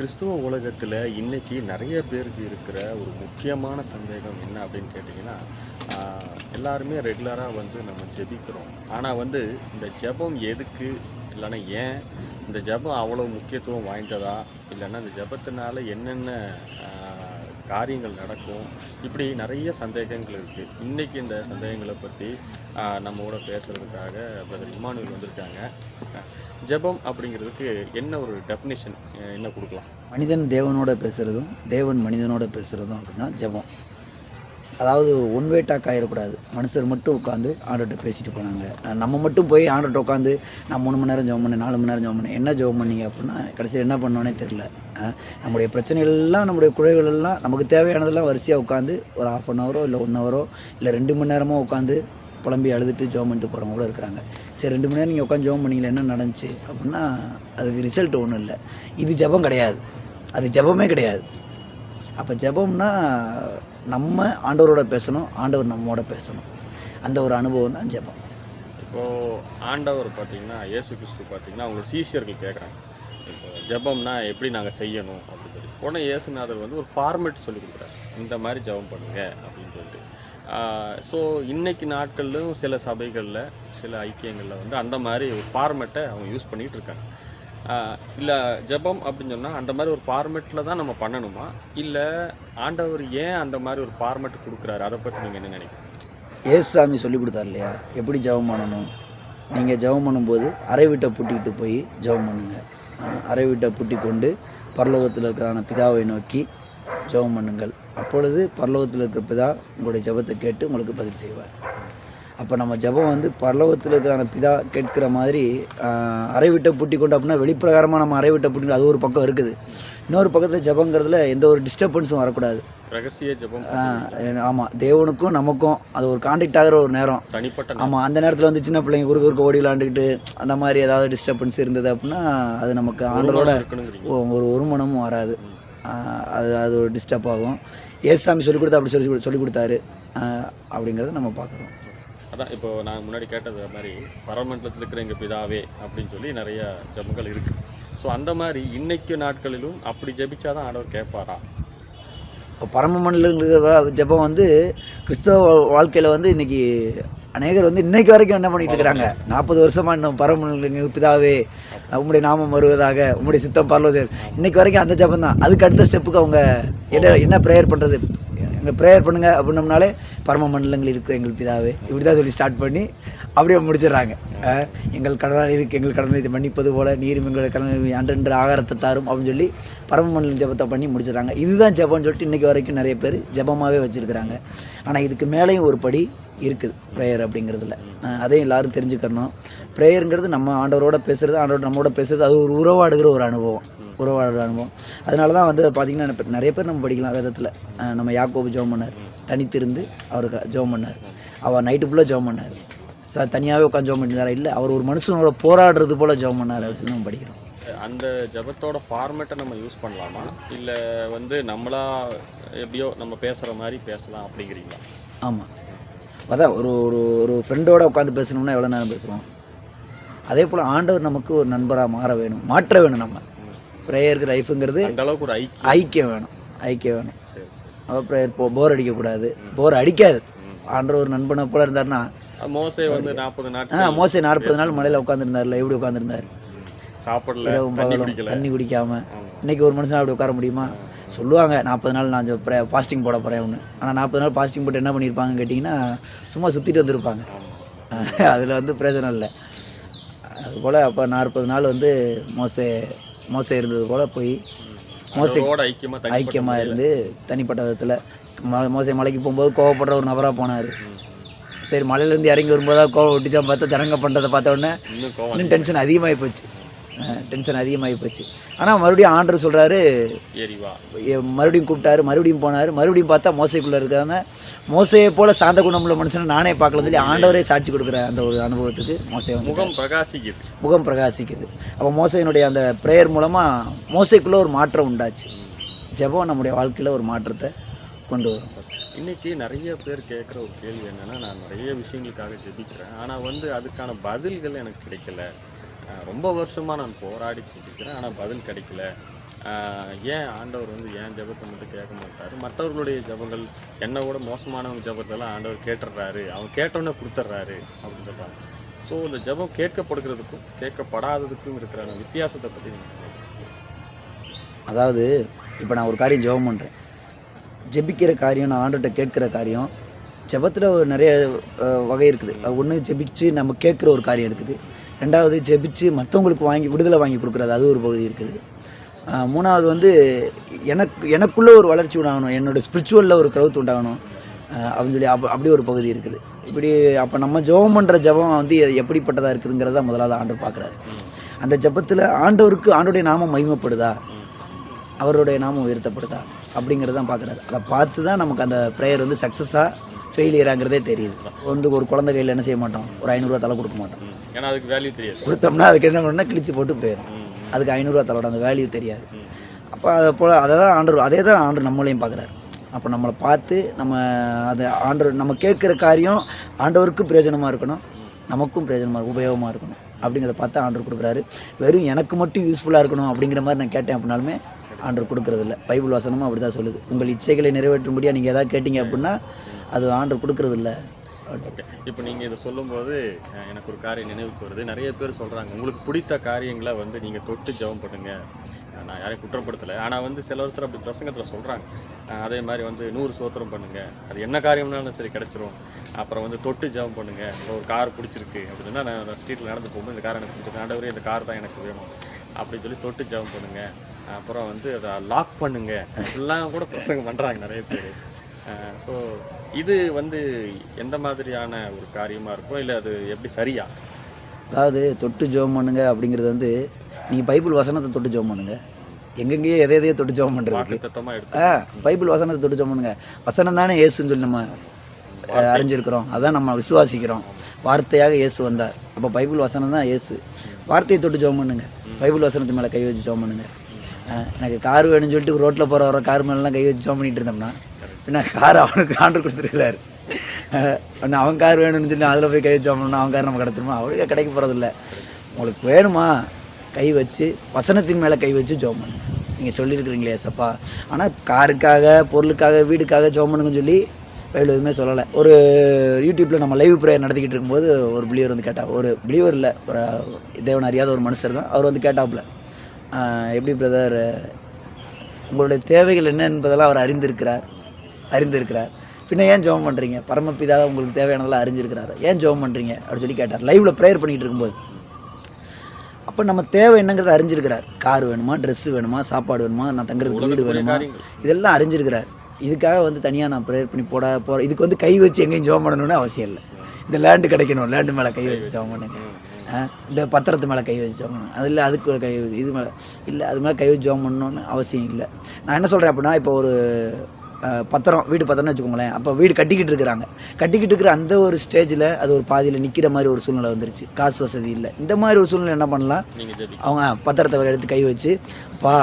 கிறிஸ்துவ உலகத்தில் இன்றைக்கி நிறைய பேருக்கு இருக்கிற ஒரு முக்கியமான சந்தேகம் என்ன அப்படின்னு கேட்டிங்கன்னா எல்லாருமே ரெகுலராக வந்து நம்ம ஜெபிக்கிறோம். ஆனால் வந்து இந்த ஜெபம் எதுக்கு? இல்லைன்னா ஏன்? இந்த ஜெபம் அவ்வளோ முக்கியத்துவம் வாய்ந்ததா? இல்லைன்னா இந்த ஜெபத்தினால என்னென்ன காரியங்கள் நடக்கும். இப்படி நிறைய சந்தேகங்கள் இருக்குது இன்றைக்கி இந்த சந்தேகங்களை பற்றி நம்மோட பேசுகிறதுக்காக பிரதர் இமானுவல் வந்திருக்காங்க. ஜபம் ஜெபம் அப்படிங்கிறதுக்கு என்ன ஒரு டெஃபினேஷன் என்ன கொடுக்கலாம்? மனிதன் தேவனோட பேசுகிறதும் தேவன் மனிதனோட பேசுகிறதும் அப்படின்னா ஜெபம். அதாவது ஒன் வே டாக் ஆகிடக்கூடாது மனுஷர் மட்டும் உட்காந்து ஆண்டர்கிட்ட பேசிட்டு போனாங்க. நம்ம மட்டும் போய் ஆண்டர்கிட்ட உட்காந்து நான் மூணு மணி நேரம் ஜோம் பண்ணேன் நாலு மணி நேரம் ஜோம் பண்ணேன். என்ன ஜோம் பண்ணீங்க அப்படின்னா கடைசியில் என்ன பண்ணோன்னே தெரில நம்முடைய பிரச்சனைகள் எல்லாம் நம்முடைய குறைகள் எல்லாம் நமக்கு தேவையானதெல்லாம் வரிசையாக உட்காந்து ஒரு ஆஃப் அன் ஹவரோ இல்லை ஒன் ஹவரோ இல்லை ரெண்டு மணி நேரமோ உட்காந்து புலம்பி அழுதுட்டு ஜோம் பண்ணிட்டு போகிறவங்க கூட இருக்கிறாங்க. சரி ரெண்டு மணி நேரம் நீங்கள் உட்காந்து ஜோம் பண்ணீங்களா என்ன நடந்துச்சு அப்படின்னா அதுக்கு ரிசல்ட் ஒன்றும் இல்லை. இது ஜெபம் கிடையாது. அது ஜெபமே கிடையாது. அப்போ ஜெபம்னா நம்ம ஆண்டவரோட பேசணும் ஆண்டவர் நம்மோட பேசணும். அந்த ஒரு அனுபவம் தான் ஜெபம். இப்போது ஆண்டவர் பார்த்தீங்கன்னா இயேசு கிறிஸ்து பார்த்தீங்கன்னா அவங்களோட சீஷர்கள் கேட்குறாங்க இப்போ ஜபம்னா எப்படி நாங்கள் செய்யணும் அப்படின்னு சொல்லி. உடனே இயேசுநாதர் வந்து ஒரு ஃபார்மேட் சொல்லி கொடுக்குறாரு. இந்த மாதிரி ஜெபம் பண்ணுங்க அப்படின்னு சொல்லிட்டு. ஸோ இன்றைக்கி நாட்களிலும் சில சபைகளில் சில ஐக்கியங்களில் வந்து அந்த மாதிரி ஒரு ஃபார்மேட்டை அவங்க யூஸ் பண்ணிகிட்டு இருக்காங்க. இல்லை ஜெபம் அப்படின்னு சொன்னால் அந்த மாதிரி ஒரு ஃபார்மேட்டில் தான் நம்ம பண்ணணுமா? இல்லை ஆண்டவர் ஏன் அந்த மாதிரி ஒரு ஃபார்மேட் கொடுக்குறாரு? அதை பற்றி நீங்கள் என்ன நினைக்கிறீங்க? ஏசுசாமி சொல்லி கொடுத்தார் இல்லையா? எப்படி ஜெபம் பண்ணணும்? நீங்கள் ஜெபம் பண்ணும்போது அரை வீட்டை பூட்டிக்கிட்டு போய் ஜெபம் பண்ணுங்க. அரை அறை வீட்டை பூட்டி கொண்டு பரலோகத்தில் இருக்கிறான பிதாவை நோக்கி ஜெபம் பண்ணுங்கள். அப்பொழுது பரலோகத்தில் இருக்கிற பிதா உங்களுடைய ஜெபத்தை கேட்டு உங்களுக்கு பதில் செய்வார். அப்போ நம்ம ஜெபம் வந்து பரலோகத்தில் இருக்கிற பிதா கேட்கிற மாதிரி ஆஹ், அறை விட்டை பூட்டி கொண்டு அப்படின்னா வெளிப்பிரகாரமாக நம்ம அறை விட்டை பூட்டி அது ஒரு பக்கம் இருக்குது. இன்னொரு பக்கத்தில் ஜெபங்கிறதுல எந்த ஒரு டிஸ்டர்பன்ஸும் வரக்கூடாது. ரகசிய ஜெபம் ஆமாம் தேவனுக்கும் நமக்கும் அது ஒரு காண்டாக்ட் ஆகிற ஒரு நேரம். தனிப்பட்ட ஆமாம் அந்த நேரத்தில் வந்து சின்ன பிள்ளைங்க குறுக்க குறுக்க ஓடி விளாண்டுக்கிட்டு அந்த மாதிரி ஏதாவது டிஸ்டர்பன்ஸ் இருந்தது அப்படின்னா அது நமக்கு ஆண்டரோட ஒரு ஒரு மனமும் வராது. அது அது ஒரு டிஸ்டர்ப் ஆகும். ஏசாமி சொல்லி கொடுத்தா அப்படி சொல்லி சொல்லி கொடுத்தாரு. அப்படிங்கிறத நம்ம பார்க்குறோம். அதான் இப்போ நான் முன்னாடி கேட்டது மாதிரி பரமண்டலத்தில் இருக்கிற எங்கள் பிதாவே அப்படின்னு சொல்லி நிறைய ஜெபங்கள் இருக்கு. ஸோ அந்த மாதிரி இன்னைக்கு நாட்களிலும் அப்படி ஜெபிச்சாதான் ஆண்டவர் கேட்பாரா? இப்போ பரமமண்டலுங்கிற ஜெபம் வந்து கிறிஸ்தவ வாழ்க்கையில் வந்து இன்னைக்கு அநேகர் வந்து இன்னைக்கு வரைக்கும் என்ன பண்ணிட்டு இருக்கிறாங்க? நாற்பது வருஷமா இன்னும் பரமமண்டல பிதாவே உம்முடைய நாமம் வருவதாக உம்முடைய சித்தம் பரலோதே இன்னைக்கு வரைக்கும் அந்த ஜெபம் தான் அதுக்கு அடுத்த ஸ்டெப்புக்கு அவங்க என்ன என்ன ப்ரேயர் பண்ணுறது எங்கள் ப்ரேயர் பண்ணுங்க அப்படின்னம்னாலே பரம மண்டலங்கள் இருக்கிற எங்கள் பிதாவே. இப்படி தான் சொல்லி ஸ்டார்ட் பண்ணி அப்படியே முடிச்சிடுறாங்க. எங்கள் எங்கள் கடனாளிக்கு எங்கள் கடனை இதை மன்னிப்பது போல நீரும் எங்களுடைய கடனை அன்றென்று ஆகாரத்தை தாரும் அப்படின்னு சொல்லி பரம மண்டலம் ஜெபத்தை பண்ணி முடிச்சிடுறாங்க. இதுதான் ஜெபம்னு சொல்லிட்டு இன்றைக்கி வரைக்கும் நிறைய பேர் ஜெபமாகவே வச்சுருக்கிறாங்க. ஆனால் இதுக்கு மேலேயும் ஒரு படி இருக்குது ப்ரேயர் அப்படிங்கிறதுல. அதையும் எல்லோரும் தெரிஞ்சுக்கணும். ப்ரேயருங்கிறது நம்ம ஆண்டவரோட பேசுகிறது ஆண்டவர் நம்மளோட பேசுகிறது அது ஒரு உறவாடுகிற ஒரு அனுபவம். உறவாடுற அனுபவம் அதனால தான் வந்து பார்த்திங்கன்னா இப்ப நிறைய பேர் நம்ம படிக்கலாம் வேதத்தில். நம்ம யாக்கோபு ஜோம் பண்ணார். தனித்திருந்து அவருக்கு ஜோம் பண்ணார். அவர் நைட்டு ஃபுல்லாக ஜோம் பண்ணார். சார் தனியாகவே உட்காந்து ஜோம் பண்ணியிருந்தாரா? இல்லை அவர் ஒரு மனுஷனோட போராடுறது போல் ஜோம் பண்ணார் அப்படின்னு நம்ம படிக்கிறோம். அந்த ஜெபத்தோட ஃபார்மேட்டை நம்ம யூஸ் பண்ணலாமா? இல்லை வந்து நம்மளா எப்படியோ நம்ம பேசுகிற மாதிரி பேசலாம் அப்படிங்கிறீங்களா? ஆமாம் அதான் ஒரு ஒரு ஒரு ஃப்ரெண்டோட உட்காந்து பேசணும்னா எவ்வளோ நேரம் பேசுவோம்? அதே போல் ஆண்டவர் நமக்கு ஒரு நண்பராக மாற வேணும். மாற்ற வேணும் நம்ம ப்ரேயருக்கு லைஃபுங்கிறது அளவுக்கு ஒரு ஐக்கியம். ஐக்கியம் வேணும் ஐக்கியம் வேணும். அப்போ ப்ரேயர் போ போர் அடிக்கக்கூடாது. போர் அடிக்காது. ஆண்டவர் ஒரு நண்பனை போல இருந்தாருன்னா அது மோசே வந்து நாற்பது ஆ நாட்கள் மோசே நாற்பது நாள் மலையில் உட்காந்துருந்தார்ல எப்படி உட்காந்துருந்தார் சாப்பிடல இரவும் தண்ணி பகலும் தண்ணி குடிக்காம. ஆமா. இன்னைக்கு ஒரு மனுஷன் அப்படி உட்கார முடியுமா? சொல்லுவாங்க நாற்பது நாள் நான் ஃபாஸ்டிங் போட போகிறேன் ஒன்று ஆனால் நாற்பது நாள் ஃபாஸ்டிங் போட்டு என்ன பண்ணியிருப்பாங்கன்னு கேட்டிங்கன்னா சும்மா சுற்றிட்டு வந்திருப்பாங்க. அதில் வந்து பிரயோஜனம் இல்லை. அதுபோல் அப்போ நாற்பது நாள் வந்து மோசே மோசே இருந்தது போல் போய் மோசே ஐக்கியமாக. இருந்து தனிப்பட்ட விதத்தில் மோசை மலைக்கு போகும்போது கோவப்படுற ஒரு நபராக போனார். சரி மலையிலேருந்து இறங்கி வரும்போது கோவம் விட்டுச்சான் பார்த்தா ஜனங்க பண்ணுறதை பார்த்த உடனே இன்னும் டென்ஷன் அதிகமாகி போச்சு டென்ஷன் அதிகமாகி போச்சு. ஆனால் மறுபடியும் ஆண்டர் சொல்கிறாரு மறுபடியும் கூப்பிட்டாரு மறுபடியும் போனார் மறுபடியும் பார்த்தா மோசைக்குள்ளே இருக்காங்க. மோசையை போல் சாந்த குணமுள்ள மனுஷனை நானே பார்க்கல சொல்லி ஆண்டவரே சாட்சி கொடுக்குற அந்த ஒரு அனுபவத்துக்கு மோசை வந்து முகம் பிரகாசிக்குது. முகம் பிரகாசிக்குது. அப்போ மோசையினுடைய அந்த ப்ரேயர் மூலமாக மோசைக்குள்ளே ஒரு மாற்றம் உண்டாச்சு. ஜெபம் நம்முடைய வாழ்க்கையில் ஒரு மாற்றத்தை கொண்டு வரும். இன்னைக்கு நிறைய பேர் கேட்குற ஒரு கேள்வி என்னன்னா நான் நிறைய விஷயங்களுக்காக ஜெபிக்கிறேன். ஆனால் வந்து அதுக்கான பதில்கள் எனக்கு கிடைக்கல. ரொம்ப வருஷமாக நான் போராடி சொல்லிக்கிறேன் ஆனால் பதில் கிடைக்கல. ஏன் ஆண்டவர் வந்து ஏன் ஜெபத்தை மட்டும் கேட்க மாட்டார்? மற்றவர்களுடைய ஜபங்கள் என்னை விட மோசமானவங்க ஜபத்தெல்லாம் ஆண்டவர் கேட்டுடுறாரு. அவன் கேட்டோன்னே கொடுத்துட்றாரு அப்படின்னு சொல்கிறாங்க ஸோ இந்த ஜெபம் கேட்கப்படுகிறதுக்கும் கேட்கப்படாததுக்கும் இருக்கிற அந்த வித்தியாசத்தை பற்றி அதாவது இப்போ நான் ஒரு காரியம் ஜெபம் பண்ணுறேன் ஜெபிக்கிற காரியம் நான் ஆண்டுகிட்ட கேட்குற காரியம் ஜெபத்தில் நிறைய வகை இருக்குது. ஒன்று ஜெபிச்சு நம்ம கேட்குற ஒரு காரியம் இருக்குது. ரெண்டாவது ஜெபிச்சு மற்றவங்களுக்கு வாங்கி விடுதலை வாங்கி கொடுக்குறது அது ஒரு பகுதி இருக்குது. மூணாவது வந்து எனக்கு எனக்குள்ளே ஒரு வளர்ச்சி உண்டாகணும். என்னோடய ஸ்பிரிச்சுவலில் ஒரு க்ரௌத் உண்டாகணும். அப்படின்னு சொல்லி அப்போ அப்படி ஒரு பகுதி இருக்குது. இப்படி அப்போ நம்ம ஜெபம் பண்ணுற ஜெபம் வந்து எப்படிப்பட்டதாக இருக்குதுங்கிறத முதலாவது ஆண்டவர் பார்க்குறாரு. அந்த ஜெபத்தில் ஆண்டவருக்கு ஆண்டோடைய நாமம் மகிமைப்படுதா? அவருடைய நாமம் உயர்த்தப்படுதா? அப்படிங்கிறதான் பார்க்குறாரு. அதை பார்த்து தான் நமக்கு அந்த ப்ரேயர் வந்து சக்ஸஸாக ஃபெயிலியராங்கிறதே தெரியுது. வந்து ஒரு குழந்தை கையில் என்ன செய்ய மாட்டோம்? ஒரு ஐநூறுரூவா தலை கொடுக்க மாட்டோம். ஏன்னா அதுக்கு வேல்யூ தெரியாது. கொடுத்தோம்னா அதுக்கு என்ன பண்ணணும்னா கிழிச்சு போட்டு போயிடும் அதுக்கு ஐநூறுரூவா தலோட அந்த வேல்யூ தெரியாது. அப்போ அதை போல் அதை தான் ஆண்டவர் அதே தான் ஆண்டவர் நம்மளையும் பார்க்குறாரு. அப்போ நம்மளை பார்த்து நம்ம அதை ஆண்டவர் நம்ம கேட்குற காரியம் ஆண்டவருக்கும் பிரயோஜனமாக இருக்கணும். நமக்கும் பிரயோஜனமாக உபயோகமாக இருக்கணும். அப்படிங்கிறத பார்த்து ஆண்டவர் கொடுக்குறாரு. வெறும் எனக்கு மட்டும் யூஸ்ஃபுல்லாக இருக்கணும் அப்படிங்கிற மாதிரி நான் கேட்டேன் அப்படின்னாலுமே ஆண்டவர் கொடுக்கறதில்ல. பைபிள் வசனமும் அப்படி தான் சொல்லுது. உங்கள் இச்சைகளை நிறைவேற்றும்படியாக நீங்கள் எதாவது கேட்டீங்க அப்படின்னா அது ஆண்டவர் கொடுக்கறதில்ல. ஓகே இப்போ நீங்கள் இதை சொல்லும்போது எனக்கு ஒரு காரியம் நினைவுக்கு வருது. நிறைய பேர் சொல்கிறாங்க உங்களுக்கு பிடித்த காரியங்களை வந்து நீங்கள் தொட்டு ஜெபம் பண்ணுங்க. நான் யாரையும் குற்றப்படுத்தலை. ஆனால் வந்து சில ஒருத்தர் அப்படி பிரசங்கத்தில் சொல்கிறாங்க அதே மாதிரி வந்து நூறு சோத்திரம் பண்ணுங்கள் அது என்ன காரியம்னாலும் சரி கிடச்சிரும். அப்புறம் வந்து தொட்டு ஜெபம் பண்ணுங்கள் இப்போ ஒரு கார் பிடிச்சிருக்கு. அப்படின்னா நான் ஸ்ட்ரீட்டில் நடந்து போகும்போது இந்த கார் எனக்கு பிடிச்சிருக்கு. ஆண்டவரே இந்த கார் தான் எனக்கு வேணும். அப்படின்னு சொல்லி தொட்டு ஜெபம் பண்ணுங்கள் அப்புறம் வந்து அதை லாக் பண்ணுங்கள் எல்லாம் கூட பிரசங்கம் பண்ணுறாங்க நிறைய பேர். ஸோ இது வந்து எந்த மாதிரியான ஒரு காரியமாக இருக்கும் இல்லை அது எப்படி சரியா? அதாவது தொட்டு ஜெபம் பண்ணுங்க அப்படிங்கிறது வந்து நீங்கள் பைபிள் வசனத்தை தொட்டு ஜெபம் பண்ணுங்க. எங்கெங்கேயோ எதை எதையோ தொட்டு தத்தமாக எடுத்து. ஆ பைபிள் வசனத்தை தொட்டு ஜெபம் பண்ணுங்க. வசனம் தானே இயேசுன்னு சொல்லி நம்ம அறிஞ்சிருக்கிறோம். அதான் நம்ம விசுவாசிக்கிறோம். வார்த்தையாக இயேசு வந்தார். அப்போ பைபிள் வசனம் தான் இயேசு. வார்த்தையை தொட்டு ஜெபம் பண்ணுங்க. பைபிள் வசனத்து மேலே கை வச்சு ஜெபம் பண்ணுங்க. எனக்கு கார் வேணும்னு சொல்லிட்டு ரோட்டில் போகிற வர கார் மேலாம் கை வச்சு ஜெபம் பண்ணிட்டு இருந்தோம்னா பின்ன கார் அவனுக்கு ஆர்டர் கொடுத்துருக்காரு அவன் கார் வேணும்னு சொல்லி அதில் போய் கை வச்சோம்னா அவன் கார் நம்ம கிடச்சிருமா அவளுக்கு கிடைக்க போகிறதில்ல உங்களுக்கு வேணுமா? கை வச்சு வசனத்தின் மேலே கை வச்சு ஜோம் பண்ணுங்க நீங்கள் சொல்லியிருக்கிறீங்களே சப்பா ஆனால் காருக்காக பொருளுக்காக வீடுக்காக ஜோம் பண்ணுங்கன்னு சொல்லி பைபிள் எதுவுமே சொல்லலை. ஒரு யூடியூப்பில் நம்ம லைவ் ப்ரேயர் நடத்திக்கிட்டு இருக்கும்போது ஒரு பிலீவர் வந்து கேட்டால் ஒரு பிலீவர் இல்லை ஒரு தேவன் அறியாத ஒரு மனுஷர் தான். அவர் வந்து கேட்டாப்புல எப்படி பிரதர் உங்களுடைய தேவைகள் என்ன என்பதெல்லாம் அவர் அறிந்திருக்கிறார். அறிந்திருக்கிறார். பின்ன ஏன் ஜெபம் பண்ணுறீங்க பரமபிதா உங்களுக்கு தேவையானதெல்லாம் அறிஞ்சிருக்கிறாரு. ஏன் ஜெபம் பண்ணுறீங்க அப்படின்னு சொல்லி கேட்டார். லைவில் ப்ரேயர் பண்ணிகிட்டு இருக்கும்போது. அப்போ நம்ம தேவை என்னங்கிறத அறிஞ்சிருக்கிறார். கார் வேணுமா? ட்ரெஸ் வேணுமா? சாப்பாடு வேணுமா? நான் தங்குறதுக்கு வீடு வேணுமா? இதெல்லாம் அறிஞ்சிருக்கிறார். இதுக்காக வந்து தனியாக நான் ப்ரேயர் பண்ணி போட போகிற இதுக்கு வந்து கை வச்சு எங்கேயும் ஜெபம் பண்ணணும்னு அவசியம் இல்லை. இந்த லேண்டு கிடைக்கணும். லேண்டு மேலே கை வச்சு ஜெபம் பண்ணுங்க. இந்த பத்திரத்து மேலே கை வச்சு ஜெபம் பண்ணணும் அதில் அதுக்கு ஒரு கை இது மேலே இல்லை அது மேலே கை வச்சு ஜெபம் பண்ணணும்னு அவசியம் இல்லை. நான் என்ன சொல்கிறேன் அப்படின்னா இப்போ ஒரு பத்திரம் வீடு பத்திரம்னு வச்சுக்கோங்களேன். அப்போ வீடு கட்டிக்கிட்டு இருக்கிறாங்க. கட்டிக்கிட்டு இருக்கிற அந்த ஒரு ஸ்டேஜில் அது ஒரு பாதியில் நிற்கிற மாதிரி ஒரு சூழ்நிலை வந்துருச்சு. காசு வசதி இல்லை. இந்த மாதிரி ஒரு சூழ்நிலை என்ன பண்ணலாம்? அவங்க பத்திரத்தை எடுத்து கை வச்சு பா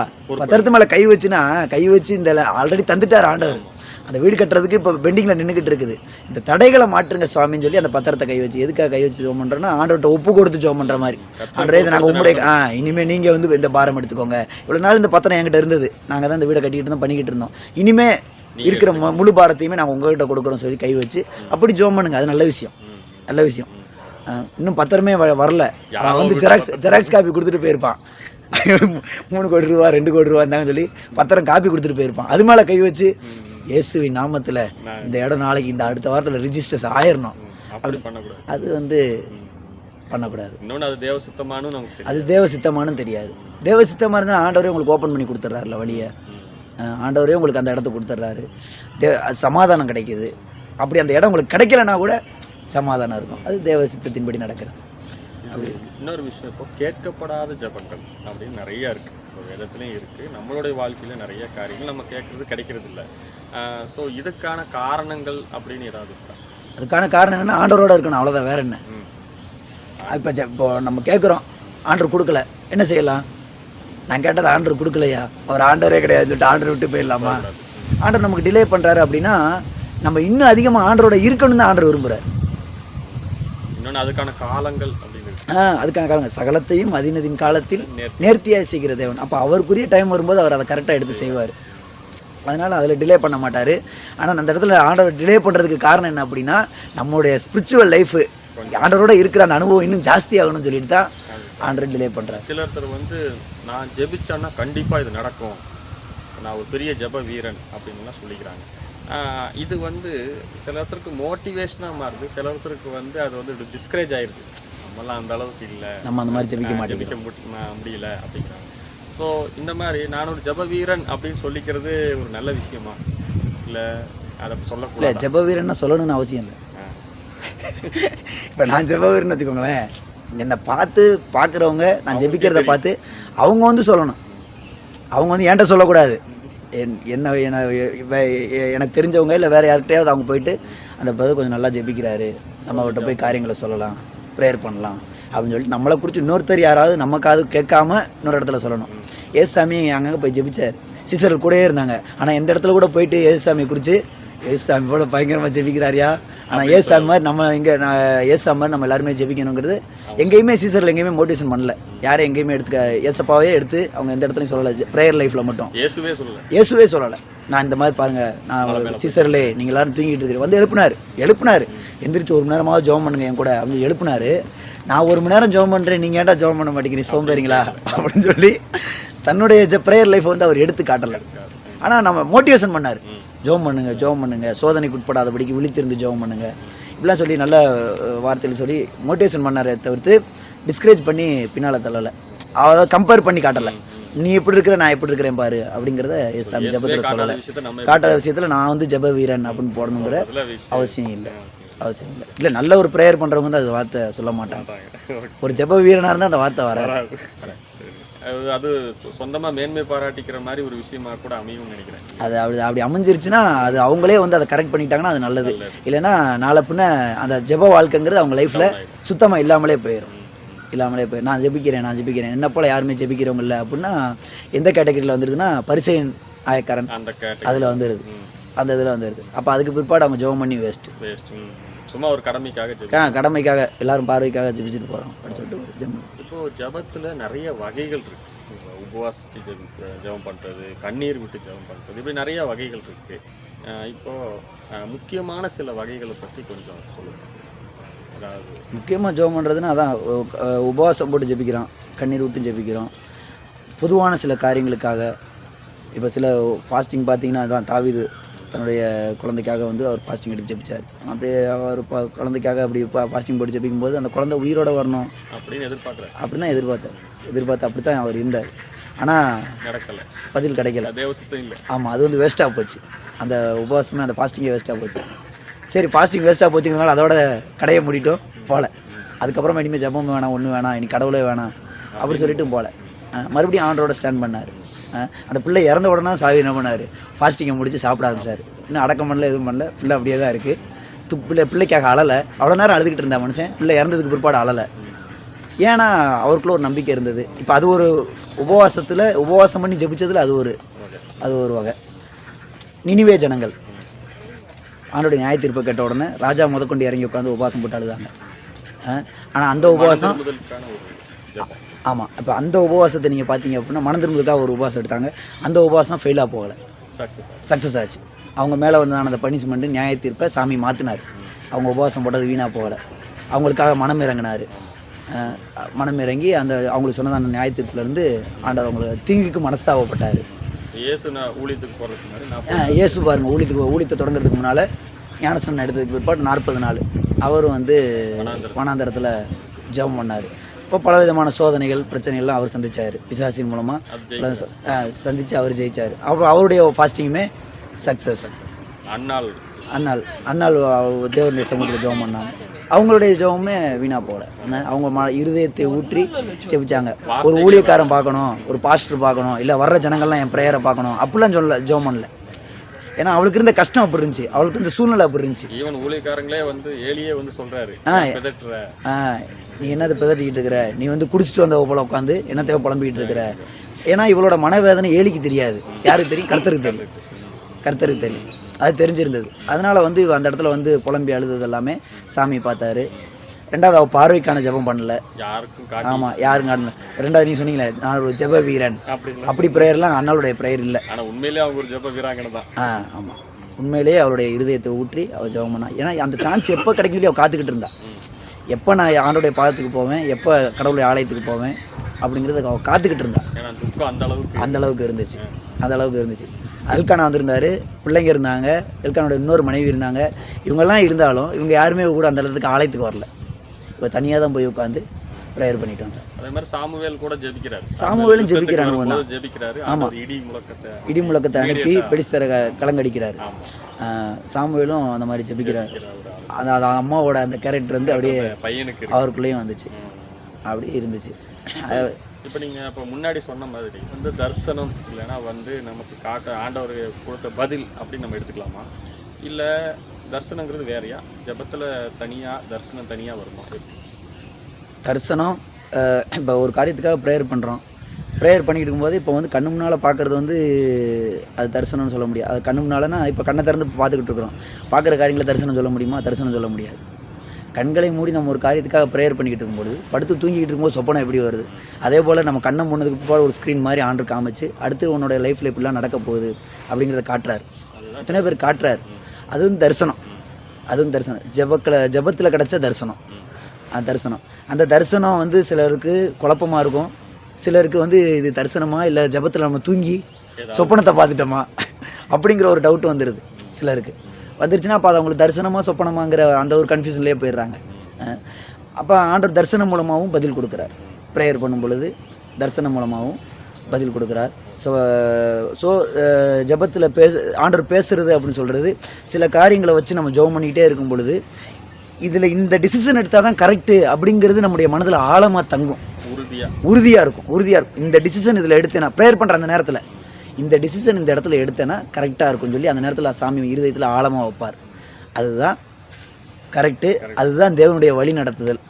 பத்திரத்து மேலே கை வச்சுனா கை வச்சு இந்த ஆல்ரெடி தந்துட்டார் ஆண்டவர். அந்த வீடு கட்டுறதுக்கு இப்போ பெண்டிங்கில் நின்றுக்கிட்டு இருக்குது. இந்த தடைகளை மாற்றுங்க சுவாமின்னு சொல்லி அந்த பத்திரத்தை கை வச்சு எதுக்காக கை வச்சு ஜோம் பண்ணுறோன்னா ஆண்டவர்கிட்ட ஒப்பு கொடுத்து ஜோம் பண்ணுற மாதிரி. ஆண்டரே இதை நாங்கள் உங்களுடைய ஆ இனிமேல் நீங்கள் வந்து இந்த பாரம் எடுத்துக்கோங்க. இவ்வளோ நாள் இந்த பத்திரம் என்கிட்ட இருந்தது. நாங்கள் தான் இந்த வீடை கட்டிக்கிட்டு இருந்தோம் பண்ணிக்கிட்டு இருந்தோம். இனிமே இருக்கிற முழு பாரத்தையுமே நாங்கள் உங்ககிட்ட கொடுக்குறோம் சொல்லி கை வச்சு அப்படி ஜோம் பண்ணுங்க. அது நல்ல விஷயம். நல்ல விஷயம். இன்னும் பத்திரமே வ- வரல. அவன் வந்து ஜெராக்ஸ் ஜெராக்ஸ் காப்பி கொடுத்துட்டு போயிருப்பான். மூணு கோடி ரூபா ரெண்டு கோடி ரூபா இருந்தாங்கன்னு சொல்லி பத்திரம் காப்பி கொடுத்துட்டு போயிருப்பான். அது மேலே கை வச்சு இயேசுவின் நாமத்தில் இந்த இடம் நாளைக்கு இந்த அடுத்த வாரத்தில் ரிஜிஸ்டர்ஸ் ஆயிரணும். ம். அப்படி பண்ணக்கூடாது. அது வந்து பண்ணக்கூடாது. இன்னொன்று அது தேவ சுத்தமானு அது தேவ சித்தமானு தெரியாது. தேவ சித்தமாக இருந்தால் ஆண்டவரே உங்களுக்கு ஓப்பன் பண்ணி கொடுத்துட்றாருல வழியை. ஆண்டவரே உங்களுக்கு அந்த இடத்த கொடுத்துட்றாரு. சமாதானம் கிடைக்குது. அப்படி அந்த இடம் உங்களுக்கு கிடைக்கலனா கூட சமாதானம் இருக்கும். அது தேவ சித்தத்தின்படி நடக்கிறது. இது இன்னொரு விஷயம் இப்போ கேட்கப்படாத ஜபங்கள் அப்படின்னு நிறைய இருக்கு. இப்போ வேதத்துலேயும் இருக்கு. நம்மளுடைய வாழ்க்கையில நிறைய காரியங்கள் நம்ம கேட்கறது கிடைக்கிறது இல்லை ஸோ இதுக்கான காரணங்கள் அப்படின்னு ஏதாவது இருக்கா? அதுக்கான காரணம் என்னன்னா ஆண்டவரோட இருக்கணும். அவ்வளோதான் வேற என்ன? இப்போ இப்போ நம்ம கேட்குறோம். ஆண்டர் கொடுக்கல. என்ன செய்யலாம்? நான் கேட்டது ஆண்டர் கொடுக்கலையா? அவர் ஆண்டரே கிடையாதுன்னு சொல்லிட்டு ஆண்டர் விட்டு போயிடலாமா? ஆண்டர் நமக்கு டிலே பண்ணுறாரு அப்படின்னா நம்ம இன்னும் அதிகமாக ஆண்டரோட இருக்கணும்னு தான் ஆண்டர் விரும்புகிறார் அதுக்கான காலங்கள் ஆ அதுக்கான காரணம் சகலத்தையும் அதினதின் காலத்தில் நேர்த்தி. நேர்த்தியாக செய்கிற தேவன். அப்போ அவருக்குரிய டைம் வரும்போது அவர் அதை கரெக்டாக எடுத்து செய்வார். அதனால் அதில் டிலே பண்ண மாட்டார். ஆனால் அந்த இடத்துல ஆண்டவர் டிலே பண்ணுறதுக்கு காரணம் என்ன அப்படின்னா நம்மளுடைய ஸ்பிரிச்சுவல் லைஃபு ஆண்டவரோட இருக்கிற அந்த அனுபவம் இன்னும் ஜாஸ்தி ஆகணும்னு சொல்லிட்டு தான் ஆண்டவர் டிலே பண்ணுறாரு சிலர்த்தர் வந்து நான் ஜெபிச்சேன்னா கண்டிப்பாக இது நடக்கும். நான் ஒரு பெரிய ஜெப வீரன் அப்படின்லாம் சொல்லிக்கிறாங்க. இது வந்து சிலர்த்தருக்கு மோட்டிவேஷனாக மாறுது. சிலர்த்தருக்கு வந்து அது வந்து டிஸ்கரேஜ் ஆயிடுது நம்மலாம் அந்த அளவுக்கு இல்லை. நம்ம அந்த மாதிரி ஜெபிக்க மாட்டேங்கிறோம் ஜெபிக்க முடியல அப்படிங்கிறாங்க. ஸோ இந்த மாதிரி நான் ஒரு ஜெப வீரன் அப்படின்னு சொல்லிக்கிறது ஒரு நல்ல விஷயமா? இல்லை அதை சொல்லக்கூடாது? ஜெப வீரன்னா சொல்லணும்னு அவசியம் இல்லை. இப்போ நான் ஜெப வீரன்னு வச்சுக்கோங்களேன். என்னை பார்த்து பார்க்குறவங்க நான் ஜெபிக்கிறத பார்த்து அவங்க வந்து சொல்லணும். அவங்க வந்து என்கிட்ட சொல்லக்கூடாது. என் என்ன என்ன எனக்கு தெரிஞ்சவங்க இல்லை வேறு யார்கிட்டயாவது அவங்க போயிட்டு அந்த பிரதர் கொஞ்சம் நல்லா ஜெபிக்கிறாரு. நம்ம அவர்கிட்ட போய் காரியங்களை சொல்லலாம். ப்ரேயர் பண்ணலாம். அப்படின்னு சொல்லிட்டு நம்மளை குறித்து இன்னொருத்தர் யாராவது நமக்காவது கேட்காம இன்னொரு இடத்துல சொல்லணும். ஏசாமி அங்கங்கே போய் ஜெபிச்சார். சிசர்கள் கூடயே இருந்தாங்க. ஆனால் எந்த இடத்துல கூட போயிட்டு ஏசாமி குறித்து ஏசாமி போல பயங்கரமாக ஜெபிக்கிறாரியா? ஆனால் ஏசாமி மாதிரி நம்ம இங்கே ஏசாமி மாதிரி நம்ம எல்லாருமே ஜெபிக்கணுங்கிறது எங்கேயுமே சீசரில் எங்கேயுமே மோட்டிவேஷன் பண்ணல. யாரும் எங்கேயுமே எடுத்துக்க ஏசப்பாவே எடுத்து அவங்க எந்த இடத்துலையும் சொல்லலை. ப்ரேயர் லைஃப்பில் மட்டும். இயேசுவே சொல்லலை. இயேசுவே சொல்லலை. நான் இந்த மாதிரி பாருங்க நான் சீசர்லே நீங்கள் எல்லாரும் தூங்கிட்டு இருக்கிற வந்து எழுப்புனார் எழுப்புனார். எந்திரிச்சு ஒரு மணி நேரமாவது ஜெபம் பண்ணுங்க என் கூட. அவங்க எழுப்புனார். நான் ஒரு மணி நேரம் ஜெபம் பண்ணுறேன் நீங்கள் ஏன்டா ஜெபம் பண்ண மாட்டேங்கிறீங்க? சோம்பேறிங்களா? அப்படின்னு சொல்லி தன்னுடைய ப்ரேயர் லைஃப்பை வந்து அவர் எடுத்து காட்டலை. ஆனால் நம்ம மோட்டிவேஷன் பண்ணார். ஜெபம் பண்ணுங்க ஜெபம் பண்ணுங்க. சோதனைக்கு உட்படாதபடிக்கு விழித்திருந்து ஜெபம் பண்ணுங்க. இப்படிலாம் சொல்லி நல்ல வார்த்தையில் சொல்லி மோட்டிவேஷன் பண்ணாரே தவிர்த்து டிஸ்கரேஜ் பண்ணி பின்னால் தள்ளலை. அதாவது கம்பேர் பண்ணி காட்டலை. நீ எப்படி இருக்கிற நான் எப்படி இருக்கிறேன் பாரு அப்படிங்கிறத சாமி இயேசுவே ஜபத்தில் சொல்லலை. காட்டாத விஷயத்தில் நான் வந்து ஜெப வீரன் அப்படின்னு போடணுங்கிற அவசியம் இல்லை. அவசியம் இல்லை. இல்லை. நல்ல ஒரு ப்ரேயர் பண்ணுறவங்க வந்து அது வார்த்தை சொல்ல மாட்டாங்க. ஒரு ஜெப வீரனாக இருந்தால் அந்த வார்த்தை வர வராது. அது- அது சொ- சொந்தமா மேன்மை பாராட்டிக்கிற மாதிரி ஒரு விஷயமா கூட அமையும்னு நினைக்கிறேன். அது அப்படி அப்படி அமைஞ்சிருச்சுன்னா அது அவங்களே வந்து அதை கரெக்ட் பண்ணிட்டாங்கன்னா அது நல்லது. இல்லைன்னா நாளை பின்ன அந்த ஜெப வாழ்க்கைங்கிறது அவங்க லைஃப்பில் சுத்தமாக இல்லாமலே போயிடும் இல்லாமலே போயிடும் நான் ஜெபிக்கிறேன் நான் ஜெபிக்கிறேன். என்ன போல் யாருமே ஜெபிக்கிறவங்க இல்லை அப்படின்னா எந்த கேட்டகரியில் வந்துடுதுன்னா பரிசையன் ஆயக்காரன் அதில் வந்துடுது அந்த இதில் வந்துடுது அப்போ அதுக்கு பிற்பாடு அவங்க ஜெபம் பண்ணி வேஸ்ட்டு வேஸ்ட் சும்மா ஒரு கடமைக்காக கடமைக்காக எல்லாரும் பார்வைக்காக ஜெபிச்சுட்டு போகிறோம் அப்படின்னு சொல்லிட்டு ஜெபம். இப்போ ஜெபத்துல நிறைய வகைகள் இருக்கு. இப்போ உபவாசிச்சு ஜெபி ஜெபம் பண்றது கண்ணீர் விட்டு ஜெபம் பண்றது இப்படி நிறைய வகைகள் இருக்கு. அஹ் இப்போ அஹ் முக்கியமான சில வகைகளை பத்தி கொஞ்சம் சொல்லுங்க. அதாவது முக்கியமாக ஜெபம் பண்ணுறதுன்னா அதான் உபவாசம் போட்டு ஜெபிக்கிறோம் கண்ணீர் விட்டு ஜெபிக்கிறோம். பொதுவான சில காரியங்களுக்காக இப்போ சில ஃபாஸ்டிங் பார்த்தீங்கன்னா அதான் தாவிது தன்னுடைய குழந்தைக்காக வந்து அவர் ஃபாஸ்டிங் எடுத்து ஜெபிச்சார். அப்படியே அவர் ப குழந்தைக்காக அப்படி ஃபாஸ்டிங் போட்டு ஜெபிக்கும் போது அந்த குழந்தை உயிரோட வரணும். அப்படின்னு எதிர்பார்க்குறேன் அப்படின்னு தான் எதிர்பார்த்தார். எதிர்பார்த்து அப்படி தான் அவர் இருந்தார். ஆனால் நடக்கல. பதில் கிடைக்கல. ஆமாம் அது வந்து வேஸ்ட்டாக போச்சு. அந்த உபவாசமே அந்த ஃபாஸ்டிங்கே வேஸ்ட்டாக போச்சு. சரி ஃபாஸ்டிங் வேஸ்ட்டாக போச்சுங்கிறனால அதோட கடையை மூடிட்டோம். போகல அதுக்கப்புறமா இனிமேல் ஜெபம் வேணாம் ஒன்றும் வேணாம் இனி கடவுளே வேணாம். அப்படி சொல்லிட்டு போகல மறுபடியும் ஆண்டரோட ஸ்டாண்ட் பண்ணார். அந்த பிள்ளை இறந்த உடனே சாவி என்ன பண்ணார்? ஃபாஸ்டிங்கை முடிச்சு சாப்பிட ஆரம்பிச்சார். இன்னும் அடக்கம் பண்ணல எதுவும் பண்ணல. பிள்ளை அப்படியே தான் இருக்குது து பிள்ளை பிள்ளைக்காக அழலை. அவ்வளோ நேரம் அழுதுகிட்டு இருந்தா மனுஷன். பிள்ளை இறந்ததுக்கு பிற்பாடு அழலை. ஏன்னா அவருக்குள்ள ஒரு நம்பிக்கை இருந்தது. இப்போ அது ஒரு உபவாசத்தில் உபவாசம் பண்ணி ஜெபிச்சதுல அது ஒரு அது ஒரு வகை. நினிவே ஜனங்கள். ஆண்டோடைய நியாய தீர்ப்பை கேட்ட உடனே ராஜா முதற்கொண்டு இறங்கி உட்காந்து உபவாசம் போட்டு அழுதாங்க. ஆனால் அந்த உபவாசம் ஆமாம் இப்போ அந்த உபவாசத்தை நீங்கள் பார்த்தீங்க அப்படின்னா மனம் திரும்புறதுக்காக ஒரு உபவாசம் எடுத்தாங்க. அந்த உபவாசம் ஃபெயிலாக போகலை. சக்ஸஸ் சக்ஸஸ் ஆச்சு. அவங்க மேலே வந்ததான அந்த பனிஷ்மெண்ட்டு நியாய தீர்ப்பை சாமி மாற்றினார் அவங்க உபவாசம் போட்டது வீணாக போகலை. அவங்களுக்காக மனம் இறங்கினார். மனம் இறங்கி அந்த அவங்களுக்கு சொன்னதான நியாய தீர்ப்புலேருந்து ஆண்டவர் அவங்களுக்கு தீங்குக்கு மனஸ்தாபப்பட்டார். இயேசு ஊழியத்துக்கு போகிறதுக்கு இயேசு பாருங்க ஊழியத்துக்கு ஊழியத்தை தொடங்குறதுக்கு முன்னால் ஞானஸ்தானம் எடுத்ததுக்கு பிற்பாடு நாற்பது நாள். அவரும் வந்து வனாந்தரத்தில் ஜெபம் பண்ணார். இப்போ பலவிதமான சோதனைகள் பிரச்சனைகள்லாம் அவர் சந்திச்சார். பிசாசின் மூலமாக சந்தித்து அவர் ஜெயிச்சார். அவர் அவருடைய ஃபாஸ்டிங்குமே சக்ஸஸ் அண்ணாள். அண்ணாள். அண்ணாள் தேவனுடைய சமூகத்தில் ஜெபம் பண்ணாங்க. அவங்களுடைய ஜெபமே வீணாக போகல. அவங்க ம இருதயத்தை ஊற்றி ஜெபிச்சாங்க. ஒரு ஊழியக்காரன் பார்க்கணும் ஒரு பாஸ்டர் பார்க்கணும் இல்லை வர்ற ஜனங்கள்லாம் என் ப்ரேயரை பார்க்கணும் அப்படிலாம் சொல்ல ஜெபம் பண்ணல. ஏன்னா அவளுக்கு இருந்த கஷ்டம் அப்படி இருந்துச்சு. அவளுக்கு இந்த சூழ்நிலை அப்படி இருந்துச்சு. ஈவன் ஊழியக்காரங்களே வந்து ஏலியே வந்து சொல்றாரு நீ என்னதை பிதட்டிக்கிட்டு இருக்கிற? நீ வந்து குடிச்சிட்டு வந்த போல உட்காந்து என்னத்தையோ புலம்பிக்கிட்டு இருக்கிற? ஏன்னா இவளோட மனவேதனை ஏலிக்கு தெரியாது. யாருக்கு தெரியும்? கர்த்தருக்கு தெரியும். கர்த்தருக்கு தெரியும். அது தெரிஞ்சிருந்தது. அதனால் வந்து இவ அந்த இடத்துல வந்து புலம்பி அழுதது எல்லாமே சாமி பார்த்தாரு. ரெண்டாவது அவள் பார்வைக்கான ஜெபம் பண்ணல. ஆமாம் யாரும் காட்டல. ரெண்டாவது நீ சொன்னீங்களே நான் ஒரு ஜெப வீரன். அப்படி ப்ரேயர்லாம் அண்ணாளுடைய ப்ரேயர் இல்லை. ஆனா உண்மையிலேயே அவங்க ஒரு ஜெப வீராங்கனை தான். ஆ ஆமாம் உண்மையிலேயே அவளுடைய இருதயத்தை ஊற்றி அவள் ஜெபம் பண்ணா. ஏன்னா அந்த சான்ஸ் எப்போ கிடைக்கும் அவள் காத்துக்கிட்டு இருந்தா. எப்போ நான் ஆண்டோடைய பாதத்துக்கு போவேன்? எப்போ கடவுளுடைய ஆலயத்துக்கு போவேன்? அப்படிங்கிறத அவள் காத்துக்கிட்டு இருந்தா. ஏன்னா துக்கம் அந்த அளவுக்கு. அந்த அளவுக்கு இருந்துச்சு. அந்த அளவுக்கு இருந்துச்சு. அல்கானா வந்திருந்தாரு. பிள்ளைங்க இருந்தாங்க. எல்கானோட இன்னொரு மனைவி இருந்தாங்க. இவங்கெல்லாம் இருந்தாலும் இவங்க யாருமே கூட அந்த இடத்துக்கு ஆலயத்துக்கு வரல. இப்போ தனியாக தான் போய் உட்காந்து ப்ரேயர் பண்ணிட்டு வந்தேன் அதே மாதிரி சாமுவேல் கூட ஜெபிக்கிறாரு. சாமுவேலும் ஜெபிக்கிற யுத்தத்துக்கு அனுபவம் வரும்போது ஜெபிக்கிறாரு. ஆமா. இடி முழக்கத்தை இடி முழக்கத்தை அனுப்பி பெடிஸ்தர கலங்கடிக்கிறாரு. சாமுவேலும் அந்த மாதிரி ஜெபிக்கிறார். அந்த அந்த அம்மாவோட அந்த கேரக்டர் வந்து அப்படியே பையனுக்கு. அவருக்குள்ளேயும் வந்துச்சு. அப்படியே இருந்துச்சு. அது- இப்போ நீங்க இப்போ முன்னாடி சொன்ன மாதிரி வந்து தரிசனம் இல்லைன்னா வந்து நமக்கு காட்ட ஆண்டவர் கொடுத்த பதில் அப்படின்னு நம்ம எடுத்துக்கலாமா? இல்ல தரிசனங்கிறது வேறயா? ஜெபத்துல தனியா தரிசனம் தனியா வருமா? தரிசனம் இப்போ ஒரு காரியத்துக்காக ப்ரேயர் பண்ணுறோம் ப்ரேயர் பண்ணிக்கிட்டு இருக்கும்போது இப்போ வந்து கண்ணு முன்னால் பார்க்குறது வந்து அது தரிசனம்னு சொல்ல முடியாது. அது கண்ணு முன்னாலனா இப்போ கண்ணை திறந்து பார்த்துக்கிட்டு இருக்கிறோம். பார்க்குற காரியங்களை தரிசனம் சொல்ல முடியுமா? தரிசனம் சொல்ல முடியாது. கண்களை மூடி நம்ம ஒரு காரியத்துக்காக ப்ரேயர் பண்ணிக்கிட்டு இருக்கும்போது படுத்து தூங்கிக்கிட்டு இருக்கும்போது சொப்பனம் எப்படி வருது? அதே போல் நம்ம கண்ணை முன்னதுக்கு போல் ஒரு ஸ்க்ரீன் மாதிரி ஆண்டு காமிச்சு அடுத்து உன்னோட லைஃப்பில் இப்படிலாம் நடக்க போகுது அப்படிங்கிறத காட்டுறார். எத்தனை பேர் காட்டுறார். அதுவும் தரிசனம். அதுவும் தரிசனம். ஜெபக்கில் ஜெபத்தில் கிடச்ச தரிசனம். தரிசனம். அந்த தரிசனம் வந்து சிலருக்கு குழப்பமா இருக்கும். சிலருக்கு வந்து இது தரிசனமா இல்லை ஜெபத்தில் நம்ம தூங்கி சொப்பனத்தை பார்த்துட்டோமா? அப்படிங்கிற ஒரு டவுட் வந்துடுது சிலருக்கு. வந்துருச்சுன்னா அப்போ அது அவங்களுக்கு தரிசனமா சொப்பனமாங்கிற அந்த ஒரு கன்ஃபியூஷன்லேயே போயிடுறாங்க. அப்போ ஆண்டவர் தரிசனம் மூலமாகவும் பதில் கொடுக்குறார். ப்ரேயர் பண்ணும் பொழுது தரிசனம் மூலமாகவும் பதில் கொடுக்குறார். ஸோ ஸோ ஜபத்தில் பேச ஆண்டவர் பேசுறது அப்படின்னு சொல்கிறது சில காரியங்களை வச்சு நம்ம ஜெபம் பண்ணிக்கிட்டே இருக்கும் பொழுது இதில் இந்த டிசிஷன் எடுத்தால் தான் கரெக்டு அப்படிங்கிறது நம்முடைய மனதில் ஆழமாக தங்கும். உறுதியா. உறுதியாக இருக்கும் உறுதியாக இருக்கும். இந்த டிசிஷன் இதில் எடுத்தேனா ப்ரேயர் பண்ணுற அந்த நேரத்தில். இந்த டிசிஷன் இந்த இடத்துல எடுத்தேன்னா கரெக்டாக இருக்கும்னு சொல்லி அந்த நேரத்தில் சாமி இருதயத்தில் ஆழமாக வைப்பார். அதுதான் கரெக்டு அதுதான் தேவனுடைய வழி நடத்துதல்.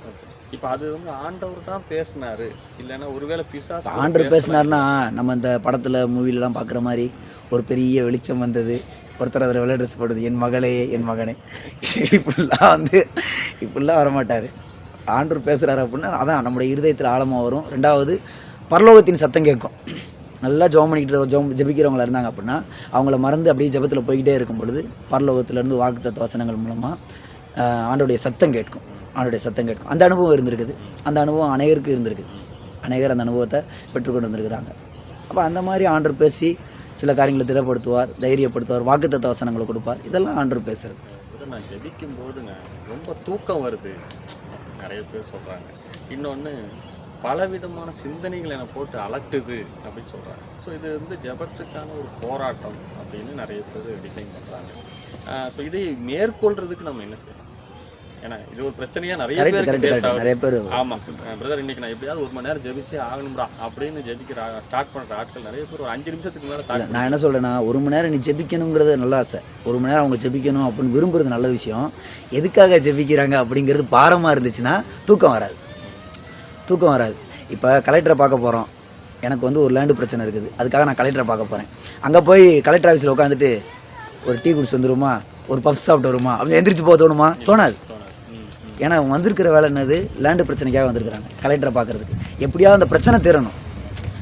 இப்போ அது வந்து ஆண்டவர் தான் பேசினாரு. இல்லைன்னா ஒருவேளை பிசாசு ஆண்டர் பேசினார்னா நம்ம இந்த படத்தில் மூவிலலாம் பார்க்குற மாதிரி ஒரு பெரிய வெளிச்சம் வந்தது. ஒருத்தர் அதில் வெள்ளை ட்ரெஸ் போடுது. என் மகளே என் மகனே. இப்படிலாம் வந்து இப்படிலாம் வரமாட்டார். ஆண்டூர் பேசுகிறாரு அப்படின்னா அதான் நம்முடைய இருதயத்தில் ஆழமாக வரும். ரெண்டாவது பரலோகத்தின் சத்தம் கேட்கும். நல்லா ஜோம் பண்ணிக்கிட்டு ஜோம் ஜெபிக்கிறவங்களா இருந்தாங்க அப்படின்னா அவங்கள மறந்து அப்படியே ஜெபத்தில் போய்கிட்டே இருக்கும் பொழுது பரலோகத்திலேருந்து வாக்குத்தத்த வசனங்கள் மூலமாக ஆண்டோடைய சத்தம் கேட்கும். ஆண்டோடைய சத்தம் கேட்கும். அந்த அனுபவம் இருந்திருக்குது. அந்த அனுபவம் அநேகருக்கு இருந்திருக்குது. அநேகர் அந்த அனுபவத்தை பெற்றுக்கொண்டு வந்திருக்கிறாங்க. அப்போ அந்த மாதிரி ஆண்டர் பேசி சில காரியங்களை திடப்படுத்துவார் தைரியப்படுத்துவார் வாக்குத்தத்த வசனங்களை கொடுப்பார். இதெல்லாம் ஆண்டர் பேசுறது. நான் ஜெபிக்கும் போதுங்க ரொம்ப தூக்கம் வருது. நிறைய பேர் சொல்கிறாங்க இன்னொன்று பலவிதமான சிந்தனைகள் என்னை போட்டு அலட்டுது அப்படின்னு சொல்கிறாங்க ஸோ இது வந்து ஜெபத்துக்கான ஒரு போராட்டம் அப்படின்னு நிறைய பேர் டிஃபைன் பண்ணுறாங்க ஸோ இதை மேற்கொள்றதுக்கு நம்ம என்ன செய்யணும்? ஏன்னா இது ஒரு பிரச்சனையாக நிறைய கரெக்ட் நிறைய பேர் ஆமாம் பிரதர் இன்னைக்கு நான் எப்படியாவது ஒரு மணி நேரம் ஜெபிச்சே ஆகணும்டா அப்படின்னு ஜெபிக்கிற ஸ்டார்ட் பண்ணுற ஆட்கள் நிறைய பேர் ஒரு அஞ்சு நிமிஷத்துக்கு மேலே நான் என்ன சொல்கிறேன்னா ஒரு மணி நேரம் நீ ஜெபிக்கணுங்கிறது நல்ல ஆசை. ஒரு மணி நேரம் அவங்க ஜெபிக்கணும் அப்படின்னு விரும்புறது நல்ல விஷயம். எதுக்காக ஜெபிக்கிறாங்க அப்படிங்கிறது பாரமாக இருந்துச்சுன்னா தூக்கம் வராது. தூக்கம் வராது. இப்போ கலெக்டரை பார்க்க போகிறோம் எனக்கு வந்து ஒரு லேண்டு பிரச்சனை இருக்குது. அதுக்காக நான் கலெக்டரை பார்க்க போகிறேன் அங்கே போய் கலெக்டர் ஆஃபீஸில் உட்காந்துட்டு ஒரு டீ குடிச்சு வந்துருமா ஒரு பப்ஸ் சாப்பிட்டு வருமா அப்படின்னு எந்திரிச்சு போக தோணுமா? தோணாது. ஏன்னா அவங்க வந்திருக்கிற வேலை என்னது? லேண்டு பிரச்சனைக்காக வந்திருக்கிறாங்க கலெக்டரை பார்க்கறதுக்கு. எப்படியாவது அந்த பிரச்சனை தீரணும்.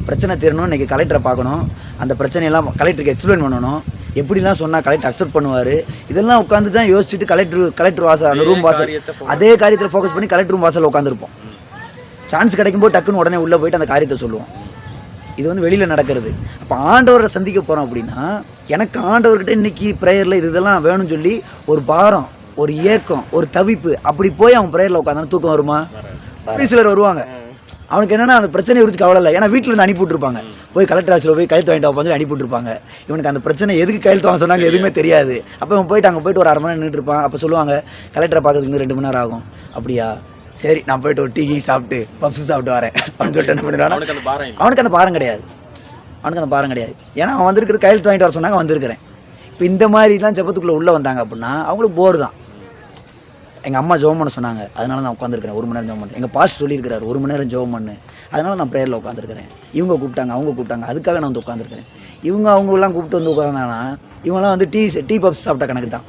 பிரச்சனை தீரணும் இன்றைக்கி கலெக்டரை பார்க்கணும். அந்த பிரச்சனையெல்லாம் கலெக்டருக்கு எக்ஸ்பிளைன் பண்ணணும். எப்படிலாம் சொன்னால் கலெக்டர் அக்செப்ட் பண்ணுவார்? இதெல்லாம் உட்காந்து தான் யோசிச்சுட்டு கலெக்டர் கலெக்டர் வாசல் அந்த ரூம் வாசல் அதே காரியத்தில் ஃபோக்கஸ் பண்ணி கலெக்டர் ரூம் வாசல் உட்காந்துருப்போம் சான்ஸ் கிடைக்கும்போது டக்குன்னு உடனே உள்ளே போயிட்டு அந்த காரியத்தை சொல்லுவோம். இது வந்து வெளியில் நடக்கிறது. அப்போ ஆண்டவரை சந்திக்க போகிறோம் அப்படின்னா எனக்கு ஆண்டவர்கிட்ட இன்னைக்கு ப்ரேயரில் இது இதெல்லாம் வேணும்னு சொல்லி ஒரு பாரம் ஒரு ஏக்கம் ஒரு தவிப்பு அப்படி போய் அவன் ப்ரேயரில் உட்காந்தான தூக்கம் வருமா? அப்படி சிலர் வருவாங்க. அவனுக்கு என்னன்னா அந்த பிரச்சனையை குறித்து கவலை இல்லை. ஏன்னா வீட்டில் இருந்து அனுப்பி விட்டுருப்பாங்க. போய் கலெக்டர் ஆஃபீஸில் போய் கையெழுத்து வாங்கிட்டு வந்து அனுப்பி விட்டுருப்பாங்க. இவனுக்கு அந்த பிரச்சனை எதுக்கு கையெழுத்து வாங்க சொன்னாங்க எதுவுமே தெரியாது. அப்போ இவன் போயிட்டு அங்கே போயிட்டு ஒரு அரை மணி நேரம் நின்றுட்டு இருப்பான். அப்போ சொல்லுவாங்க கலெக்டரை பார்க்கறதுக்கு ரெண்டு மணி நேரம் ஆகும். அப்படியா? சரி நான் போயிட்டு ஒரு டீ கீ சாப்பிட்டு பப்ஸ் சாப்பிட்டு வரேன். அப்படின்னு சொல்லிட்டு என்ன பண்ணிடுவானா? அவனுக்கு அந்த பாரம் இல்லை. அவனுக்கு அந்த பாரம் கிடையாது. அவனுக்கு அந்த பாரம் கிடையாது. ஏன்னா அவன் வந்திருக்கிற கையெழுத்து வாங்கிட்டு வர சொன்னாங்க வந்திருக்கிறேன். இப்போ இந்த மாதிரிலாம் ஜெபத்துக்குள்ளே உள்ளே வந்தாங்க அப்படின்னா அவங்களுக்கு போர் தான். எங்கள் அம்மா ஜெபம் பண்ண சொன்னாங்க. அதனால நான் உட்காந்துருக்கிறேன் ஒரு மணி நேரம் ஜெபம் பண்ணேன் எங்கள் பாஸ்ட் சொல்லியிருக்கிறாரு ஒரு மணி நேரம் ஜெபம் பண்ணு. அதனால நான் ப்ரேயரில் உட்காந்துருக்கிறேன் இவங்க கூப்பிட்டாங்க அவங்க கூப்பிட்டாங்க. அதுக்காக நான் வந்து உட்காந்துருக்கிறேன் இவங்க அவங்கெல்லாம் கூப்பிட்டு வந்து உட்காந்தாங்கன்னா இவங்கெல்லாம் வந்து டீ டீ பப்ஸ் சாப்பிட்ட கணக்கு தான்.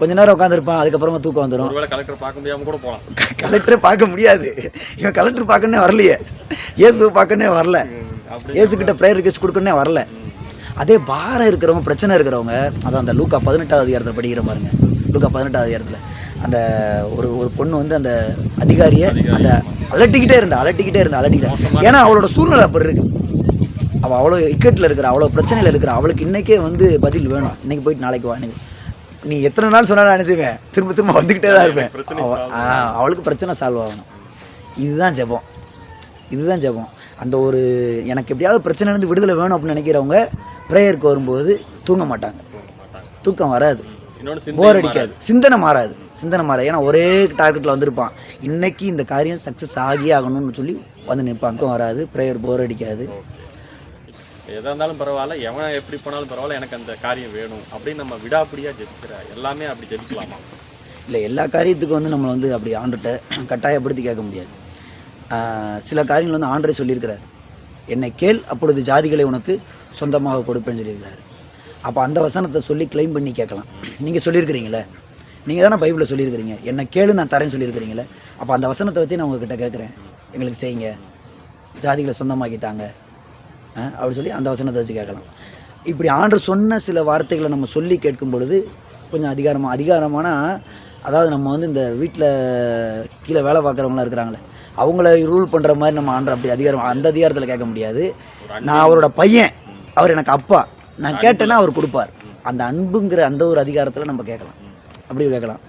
கொஞ்ச நேரம் உட்காந்துருப்பான் அதுக்கப்புறமா தூக்கம் வந்துடும் கலெக்டர் பார்க்க முடியாம கூட போகலாம் கலெக்டரை பார்க்க முடியாது. இவன் கலெக்டர் பார்க்கணுன்னே வரலையே. இயேசு பார்க்கணுன்னே வரல. இயேசுக்கிட்ட ப்ரேயர் ரிக்வெஸ்ட் கொடுக்கணுன்னே வரல. அதே பாரம் இருக்கிறவங்க பிரச்சனை இருக்கிறவங்க அதான் அந்த லூக்கா பதினெட்டாவது அதிகாரத்தில் படிக்கிற பாருங்க. லூக்கா பதினெட்டாவது அதிகாரத்தில். அந்த ஒரு ஒரு பொண்ணு வந்து அந்த அதிகாரியை அந்த அலட்டிக்கிட்டே இருந்தா அலட்டிக்கிட்டே இருந்தா அலட்டிக்கிட்டே. ஏன்னா அவளோட சூழ்நிலை அப்படி இருக்கு. அவள் அவ்வளோ இக்கட்டில் இருக்கிற அவ்வளோ பிரச்சனையில் இருக்கிற அவளுக்கு இன்றைக்கே வந்து பதில் வேணும். இன்னைக்கு போயிட்டு நாளைக்கு வா இன்னைக்கு. நீ எத்தனை நாள் சொன்னாலும் நான் நினைச்சுவேன் திரும்ப திரும்ப வந்துக்கிட்டே தான் இருப்பேன். அவளுக்கு பிரச்சனை சால்வ் ஆகணும். இதுதான் ஜெபம். இதுதான் ஜெபம். அந்த ஒரு எனக்கு எப்படியாவது பிரச்சனை இருந்து விடுதலை வேணும் அப்படின்னு நினைக்கிறவங்க ப்ரேயருக்கு வரும்போது தூங்க மாட்டாங்க. தூக்கம் வராது. போர் அடிக்காது. சிந்தனை மாறாது. சிந்தனை மாறாது. ஏன்னா ஒரே டார்கெட்டில் வந்திருப்பான். இன்னைக்கு இந்த காரியம் சக்ஸஸ் ஆகியே ஆகணும்னு சொல்லி வந்து நிற்பாங்க வராது. ப்ரேயர் போர் அடிக்காது. எதா இருந்தாலும் பரவாயில்ல. எவன் எப்படி போனாலும் பரவாயில்ல. எனக்கு அந்த காரியம் வேணும் அப்படின்னு நம்ம விடாப்பிடியா ஜெபிக்கிற எல்லாமே அப்படி ஜெபிக்கலாமா? இல்லை எல்லா காரியத்துக்கும் வந்து நம்ம வந்து அப்படி ஆண்டுகிட்ட கட்டாயப்படுத்தி கேட்க முடியாது. சில காரியங்கள் வந்து ஆண்டரே சொல்லியிருக்கிறார். என்னை கேள் அப்பொழுது ஜாதிகளை உனக்கு சொந்தமாக கொடுப்பேன்னு சொல்லியிருக்கிறார். அப்போ அந்த வசனத்தை சொல்லி க்ளைம் பண்ணி கேட்கலாம். நீங்கள் சொல்லியிருக்கிறீங்களே? நீங்கள் தானே பைபிளில் சொல்லியிருக்கிறீங்க? என்னை கேளு நான் தரேன்னு சொல்லியிருக்கிறீங்களே? அப்போ அந்த வசனத்தை வச்சு நான் உங்ககிட்ட கேட்குறேன். எங்களுக்கு செய்யுங்க. ஜாதிகளை சொந்தமாக்கி தாங்க அப்படி சொல்லி அந்த வசனத்தை வச்சு கேட்கலாம். இப்படி ஆண்டு சொன்ன சில வார்த்தைகளை நம்ம சொல்லி கேட்கும் பொழுது கொஞ்சம் அதிகாரமாக அதிகாரமான அதாவது நம்ம வந்து இந்த வீட்டில் கீழே வேலை பார்க்குறவங்களாம் இருக்கிறாங்களே அவங்கள ரூல் பண்ணுற மாதிரி நம்ம ஆண்டு அப்படி அதிகாரம் அந்த அதிகாரத்தில் கேட்க முடியாது. நான் அவரோட பையன். அவர் எனக்கு அப்பா. நான் கேட்டேன்னா அவர் கொடுப்பார். அந்த அன்புங்கிற அந்த ஒரு அதிகாரத்தில் நம்ம கேட்கலாம். அப்படி கேட்கலாம்.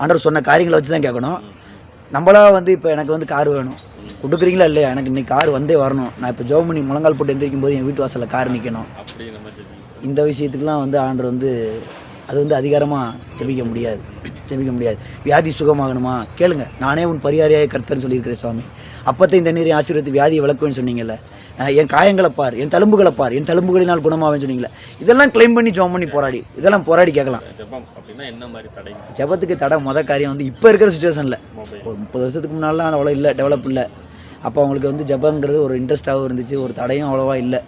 ஆண்டவர் சொன்ன காரியங்களை வச்சு தான் கேட்கணும். நம்மளா வந்து இப்போ எனக்கு வந்து கார் வேணும். கொடுக்குறீங்களா இல்லையா? எனக்கு இன்னைக்கு கார் வந்தே வரணும். நான் இப்போ ஜோமணி முழங்கால் போட்டு எந்திரிக்கும் போது என் வீட்டு வாசலில் கார் நிற்கணும் இந்த விஷயத்துக்குலாம் வந்து ஆண்டவர் வந்து அது வந்து அதிகாரமாக ஜெபிக்க முடியாது. ஜெபிக்க முடியாது. வியாதி சுகமாகணுமா? கேளுங்க. நானே உன் பரிகாரியாய கர்த்தர்னு சொல்லியிருக்கிறேன் சுவாமி. அப்பத்தை இந்த நீரை ஆசீர்வதித்து வியாதியை விளக்குவேன்னு சொன்னீங்கல்ல. என் காயங்களை பார் என் தழும்புகளை பார் என் தழும்புகளினால் குணமாவேன்னு சொன்னீங்களே. இதெல்லாம் க்ளைம் பண்ணி ஜோம் பண்ணி போராடி. இதெல்லாம் போராடி கேட்கலாம். ஜெபம் அப்படின்னா என்ன மாதிரி தடை? ஜெபத்துக்கு தடை முத காரியம் வந்து இப்போ இருக்கிற சுச்சுவேஷனில் ஒரு முப்பது வருஷத்துக்கு முன்னாலாம் அது அவ்வளோ இல்லை டெவலப் இல்லை. அப்போ அவங்களுக்கு வந்து ஜபங்கிறது ஒரு இன்ட்ரெஸ்ட்டாகவும் இருந்துச்சு ஒரு தடையும் அவ்வளோவா இல்லை.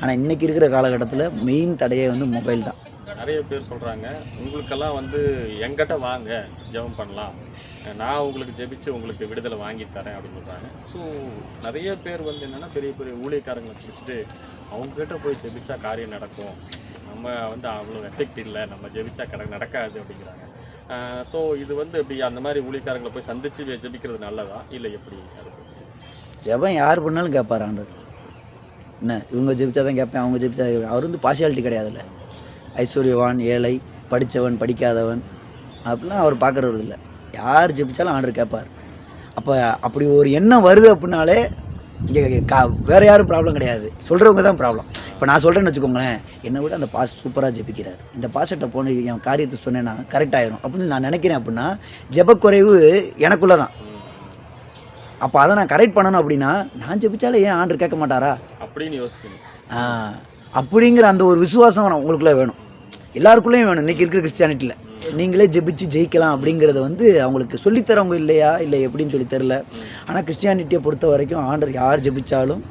ஆனால் இன்றைக்கி இருக்கிற காலகட்டத்தில் மெயின் தடையே வந்து மொபைல் தான். நிறைய பேர் சொல்கிறாங்க உங்களுக்கெல்லாம் வந்து எங்கிட்ட வாங்க ஜெபம் பண்ணலாம். நான் உங்களுக்கு ஜெபிச்சு உங்களுக்கு விடுதலை வாங்கி தரேன் அப்படின்னு சொல்கிறாங்க ஸோ நிறைய பேர் வந்து என்னென்னா பெரிய பெரிய ஊழியக்காரங்களை பிடிச்சிட்டு அவங்ககிட்ட போய் ஜெபிச்சா காரியம் நடக்கும். நம்ம வந்து அவ்வளோ எஃபெக்ட் இல்லை நம்ம ஜெபிச்சா கடை நடக்காது அப்படிங்கிறாங்க. ஸோ இது வந்து இப்படி அந்த மாதிரி ஊழியக்காரங்களை போய் சந்திச்சு ஜெபிக்கிறது நல்லதா? இல்லை எப்படி? ஜெபம் யார் பண்ணாலும் கேட்பார் ஆண்டவர். என்ன? இவங்க ஜெபிச்சா தான் கேட்பேன் அவங்க ஜெபிச்சா அவர் வந்து பார்சியாலிட்டி கிடையாதுல்ல. ஐஸ்வர்யவான் ஏழை படித்தவன் படிக்காதவன் அப்படிலாம் அவர் பார்க்குறது இல்லை யார் ஜெபிச்சாலும் ஆண்டவர் கேட்பார். அப்போ அப்படி ஒரு எண்ணம் வருது அப்படின்னாலே இங்கே கா வேறு யாரும் ப்ராப்ளம் கிடையாது. சொல்கிறவங்க தான் ப்ராப்ளம் இப்போ நான் சொல்கிறேன்னு வச்சுக்கோங்களேன் என்னை விட அந்த பாஸ் சூப்பராக ஜெபிக்கிறார். இந்த பாஸ்ட்டை போன என் காரியத்தை சொன்னேன்னா கரெக்ட் ஆயிரும். அப்படின்னு நான் நினைக்கிறேன் அப்படின்னா ஜெபக்குறைவு எனக்குள்ளே தான் அப்போ அதை நான் கரெக்ட் பண்ணணும் அப்படின்னா நான் ஜெபிச்சாலே ஏன் ஆண்டர் கேட்க மாட்டாரா? அப்படின்னு யோசிக்கணும். அப்படிங்கிற அந்த ஒரு விசுவாசம் உங்களுக்குள்ளே வேணும். எல்லாருக்குள்ளேயும் வேணும். இன்றைக்கி இருக்கிற கிறிஸ்டியானிட்டியில் நீங்களே ஜெபிச்சு ஜெயிக்கலாம் அப்படிங்கிறத வந்து அவங்களுக்கு சொல்லித்தரவங்க இல்லையா? இல்லை எப்படின்னு சொல்லி தெரில ஆனால் கிறிஸ்டியானிட்டியை பொறுத்த வரைக்கும் ஆண்டர் யார் ஜெபிச்சாலும்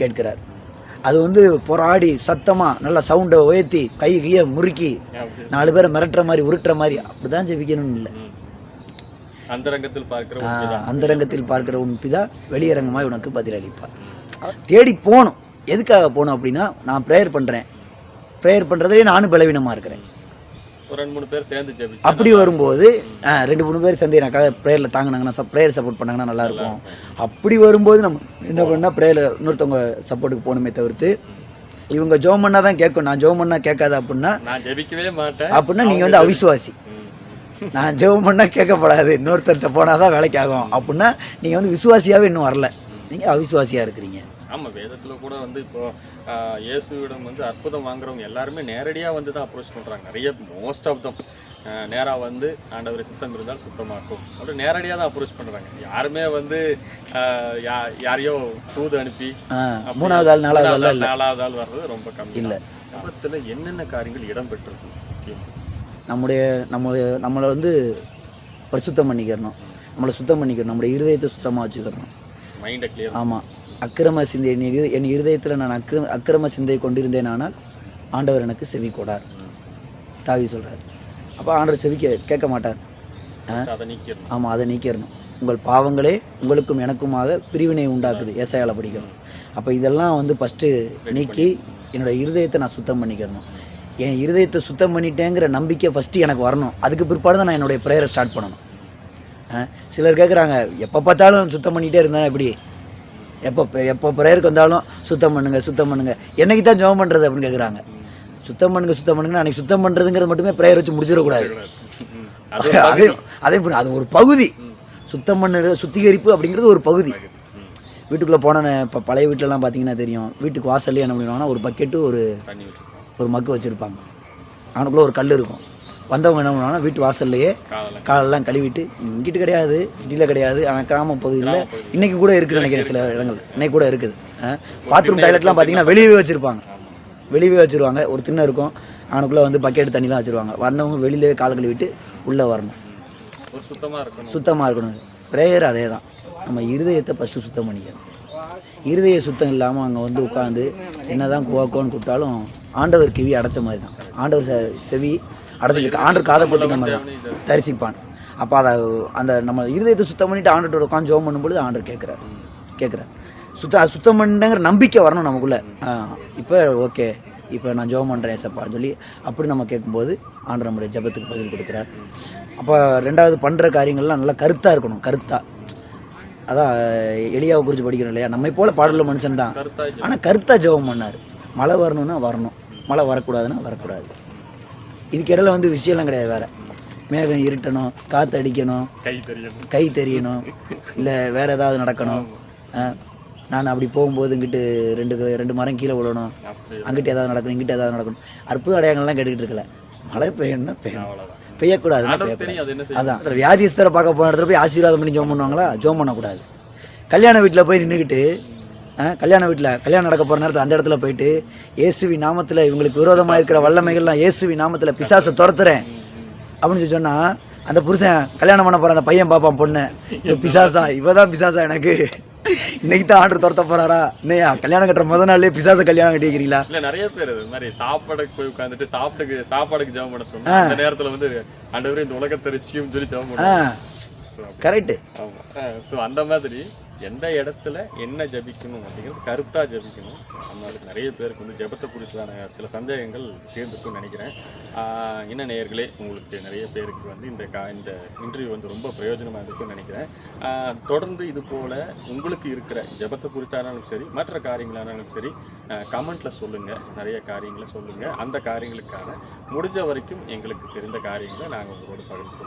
கேட்கிறார். அது வந்து போராடி சத்தமாக நல்லா சவுண்டை உயர்த்தி கை கையை முறுக்கி நாலு பேரை மிரட்டுற மாதிரி உருட்டுற மாதிரி அப்படி தான் ஜெபிக்கணும்னு இல்லை. அந்தரங்கத்தில் பார்க்கிற. அந்தரங்கத்தில் பார்க்கிற உன் பிதா வெளியரங்கமாய் உனக்கு பதிலளிப்பார். தேடி போகணும். எதுக்காக போகணும் அப்படின்னா நான் ப்ரேயர் பண்ணுறேன் ப்ரேயர் பண்ணுறதுலேயே நானும் பலவீனமாக இருக்கிறேன். ஒரு ரெண்டு மூணு பேர் சேர்ந்து ஜெபிச்சு அப்படி வரும்போது ரெண்டு மூணு பேர் சேர்ந்து எனக்காக ப்ரேயரில் தாங்கினாங்கன்னா ப்ரேயர் சப்போர்ட் பண்ணாங்கன்னா நல்லாயிருக்கும் அப்படி வரும்போது நம்ம என்ன பண்ணால் ப்ரேயரில் இன்னொருத்தவங்க சப்போர்ட்டுக்கு போகணுமே தவிர்த்து இவங்க ஜோம் பண்ணால் தான் கேட்கும். நான் ஜோம் பண்ணால் கேட்காது அப்படின்னா நான் ஜெபிக்கவே மாட்டேன். அப்படின்னா நீங்கள் வந்து அவிசுவாசி. நான் ஜெபம் பண்ணால் கேட்கப்படாது. இன்னொருத்தர்கிட்ட போனால் தான் வேலைக்கு ஆகும். அப்படின்னா நீங்கள் வந்து விசுவாசியாகவே இன்னும் வரல. நீங்கள் அவிசுவாசியாக இருக்கிறீங்க. ஆமா வேதத்துல கூட வந்து இப்போ இயேசுவிடம் வந்து அற்புதம் வாங்குறவங்க எல்லாருமே நேரடியா வந்து தான் அப்ரோச் பண்றாங்க. நிறைய மோஸ்ட் ஆஃப் தம் நேரா வந்து ஆண்டவர் சித்தம் இருந்தால் சுத்தமாக்கும். அப்படி நேரடியா தான் அப்ரோச் பண்றாங்க. யாருமே வந்து யா- யாரையோ தூது அனுப்பி மூணாவது ஆள் நாலாவது ஆள் நாலாவது ஆள் வர்றது ரொம்ப கம்மி இல்ல. ஜபத்துல என்னென்ன காரியங்கள் இடம் பெற்றிருக்கு முக்கியம். நம்முடைய நம்ம நம்மளை வந்து பரிசுத்தம் பண்ணிக்கிறணும். நம்மளை சுத்தம் பண்ணிக்கிறணும். நம்முடைய இருதயத்தை சுத்தமாக வச்சுக்கிறணும். மைண்டை கிளியர் ஆமாம் அக்கிரம சிந்தை என் என் இருதயத்தில் நான் அக்கிர அக்கிரம சிந்தை கொண்டிருந்தேனானால் ஆண்டவர் எனக்கு செவி கொடார். தாவி சொல்கிறார் அப்போ ஆண்டவர் செவிக்க கேட்க மாட்டார். ஆமாம் அதை நீக்கிடணும். உங்கள் பாவங்களே உங்களுக்கும் எனக்குமாக பிரிவினை உண்டாக்குது ஏசாயால படிக்கணும் அப்போ இதெல்லாம் வந்து ஃபஸ்ட்டு நீக்கி என்னோட இருதயத்தை நான் சுத்தம் பண்ணிக்கிறணும். என் இருதயத்தை சுத்தம் பண்ணிட்டேங்கிற நம்பிக்கை ஃபஸ்ட்டு எனக்கு வரணும். அதுக்கு பிற்பாடு தான் நான் என்னுடைய ப்ரேயரை ஸ்டார்ட் பண்ணணும். சிலர் கேட்குறாங்க எப்போ பார்த்தாலும் சுத்தம் பண்ணிகிட்டே இருந்தா எப்படி? எப்போ எப்போ ப்ரேயருக்கு வந்தாலும் சுத்தம் பண்ணுங்க சுத்தம் பண்ணுங்க. என்னைக்கு தான் ஜெபம் பண்ணுறது அப்படின்னு கேட்குறாங்க சுத்தம் பண்ணுங்க சுத்தம் பண்ணுங்க அன்னைக்கு சுத்தம் பண்ணுறதுங்கிறது மட்டுமே ப்ரேயர் வச்சு முடிச்சிடக்கூடாது. ம். அது ஒரு அதே ஒரு பகுதி. சுத்தம் பண்ணுறது சுத்திகரிப்பு அப்படிங்கிறது ஒரு பகுதி. வீட்டுக்குள்ளே போன இப்போ பழைய வீட்டிலலாம் பார்த்தீங்கன்னா தெரியும். வீட்டுக்கு வாசல்லே என்ன பண்ணுவாங்கன்னா ஒரு பக்கெட்டு ஒரு ஒரு மக்கு வச்சுருப்பாங்க. அவனுக்குள்ளே ஒரு கல் இருக்கும். வந்தவங்க என்ன பண்ணுவாங்கன்னா வீட்டு வாசல்லையே காலெல்லாம் கழுவிட்டு இங்கிட்டு கிடையாது சிட்டியில் கிடையாது ஆனால் கிராம பகுதியில் இன்னைக்கு கூட இருக்குன்னு நினைக்கிறேன் சில இடங்கள் இன்னைக்கு கூட இருக்குது. பாத்ரூம் டாய்லெட்லாம் பார்த்தீங்கன்னா வெளியவே வச்சுருப்பாங்க. வெளியவே வச்சுருவாங்க. ஒரு திண்ணை இருக்கும். அவனுக்குள்ளே வந்து பக்கெட் தண்ணிலாம் வச்சுருவாங்க. வந்தவங்க வெளியிலே கால் கழுவிட்டு உள்ளே வரணும். சுத்தமாக இருக்கணும். சுத்தமாக இருக்கணும். ப்ரேயர் அதே தான் நம்ம இருதயத்தை ஃபஸ்ட்டு சுத்தம் பண்ணிக்கணும். இருதய சுத்தம் இல்லாமல் அங்கே வந்து உட்காந்து என்ன தான் குவாக்கோன்னு கூப்பிட்டாலும் ஆண்டவர் கிவி அடைச்ச மாதிரி தான் ஆண்டவர் செவி அடைச்சிருக்கு ஆண்டவர் காதை மாதிரி. தான் தரிசிப்பான் அப்போ அதை அந்த நம்ம இருதயத்தை சுத்தம் பண்ணிட்டு ஆண்டோட உட்காந்து ஜோம் பண்ணும்பொழுது ஆண்டவர் கேட்குறாரு கேட்குறாரு சுத்த சுத்தம் பண்ணிட்டேங்கிற நம்பிக்கை வரணும் நமக்குள்ளே. இப்போ ஓகே. இப்போ நான் ஜோம் பண்ணுறேன் ஏசப்பான்னு சொல்லி அப்படி நம்ம கேட்கும்போது ஆண்டவர் நம்முடைய ஜெபத்துக்கு பதில் கொடுக்குறார். அப்போ ரெண்டாவது பண்ணுற காரியங்கள்லாம் நல்லா கருத்தாக இருக்கணும். கருத்தாக அதான் எளியாவை குறித்து படிக்கிறோம் இல்லையா? நம்மை போல பாடல மனுஷன் தான் ஆனால் கருத்தாக ஜெபம் பண்ணார். மழை வரணும்னா வரணும். மழை வரக்கூடாதுன்னா வரக்கூடாது. இதுக்கு இடையில வந்து விஷயம்லாம் கிடையாது வேறு. மேகம் இருட்டணும் காற்று அடிக்கணும் கை தெரியணும் கை தெரியணும் இல்லை வேறு ஏதாவது நடக்கணும். நான் அப்படி போகும்போது இங்கிட்டு ரெண்டு ரெண்டு மரம் கீழே விழணும். அங்கிட்டு ஏதாவது நடக்கணும் இங்கிட்டு ஏதாவது நடக்கணும். அற்புத அடையாளங்கள்லாம் கேட்டுக்கிட்டு இருக்கல. மழை பெய்யணும்னா பெய்யணும். பெய்யக்கூடாது அதான் வியாதிஸ்தரை பார்க்க போன இடத்துல போய் ஆசீர்வாதம் பண்ணி ஜோம் பண்ணுவாங்களா? ஜோம் பண்ணக்கூடாது. கல்யாண வீட்டில் போய் நின்றுக்கிட்டு கல்யாண வீட்டில் கல்யாணம் நடக்க போகிற நேரத்தில் அந்த இடத்துல போயிட்டு இயேசுவி நாமத்தில் இவங்களுக்கு விரோதமாக இருக்கிற வல்லமைகள்லாம் இயேசுவி நாமத்தில் பிசாசை துரத்துறேன். அப்படின்னு சொல்லி சொன்னா அந்த புருஷன் கல்யாணம் பண்ண போகிற அந்த பையன் பார்ப்பான் பொண்ணு. பிசாசா? இவ தான் பிசாசா எனக்கு. இன்னைக்கு தான் ஆர்டர் துரத்த போறாரா? இன்னையா கல்யாணம் கட்டுற முத நாள்லயே பிசாசை கல்யாணம் கட்டிக்கிறீங்களா? இல்ல நிறைய பேர் இது மாதிரி சாப்பாடுக்கு போய் உட்காந்துட்டு சாப்பிட்டுக்கு சாப்பாடுக்கு ஜெபம் பண்ண சொன்னா அந்த நேரத்துல வந்து ஆண்டவரே இந்த உலகத்தை ரிச்சியும் சொல்லி ஜெபம் ஆ. பண்ணுவாங்க. கரெக்டு ஆமா. ஸோ அந்த மாதிரி எந்த இடத்துல என்ன ஜபிக்கணும் அப்படிங்கிறது கருத்தாக ஜபிக்கணும். அதனால நிறைய பேருக்கு வந்து ஜெபத்தை குறித்தான சில சந்தேகங்கள் தீர்ந்துக்கும்னு நினைக்கிறேன். ஆஹ் என்ன நேயர்களே உங்களுக்கு நிறைய பேருக்கு வந்து இந்த கா இந்த இன்டர்வியூ வந்து ரொம்ப பிரயோஜனமாக இருக்கும்னு நினைக்கிறேன். தொடர்ந்து இது போல் உங்களுக்கு இருக்கிற ஜெபத்தை குறித்தானாலும் சரி மற்ற காரியங்களானாலும் சரி கமெண்ட்டில் சொல்லுங்கள் நிறைய காரியங்களை சொல்லுங்கள் அந்த காரியங்களுக்கான முடிஞ்ச வரைக்கும் எங்களுக்கு தெரிந்த காரியங்களை நாங்கள் உங்களோட பகிர்ந்து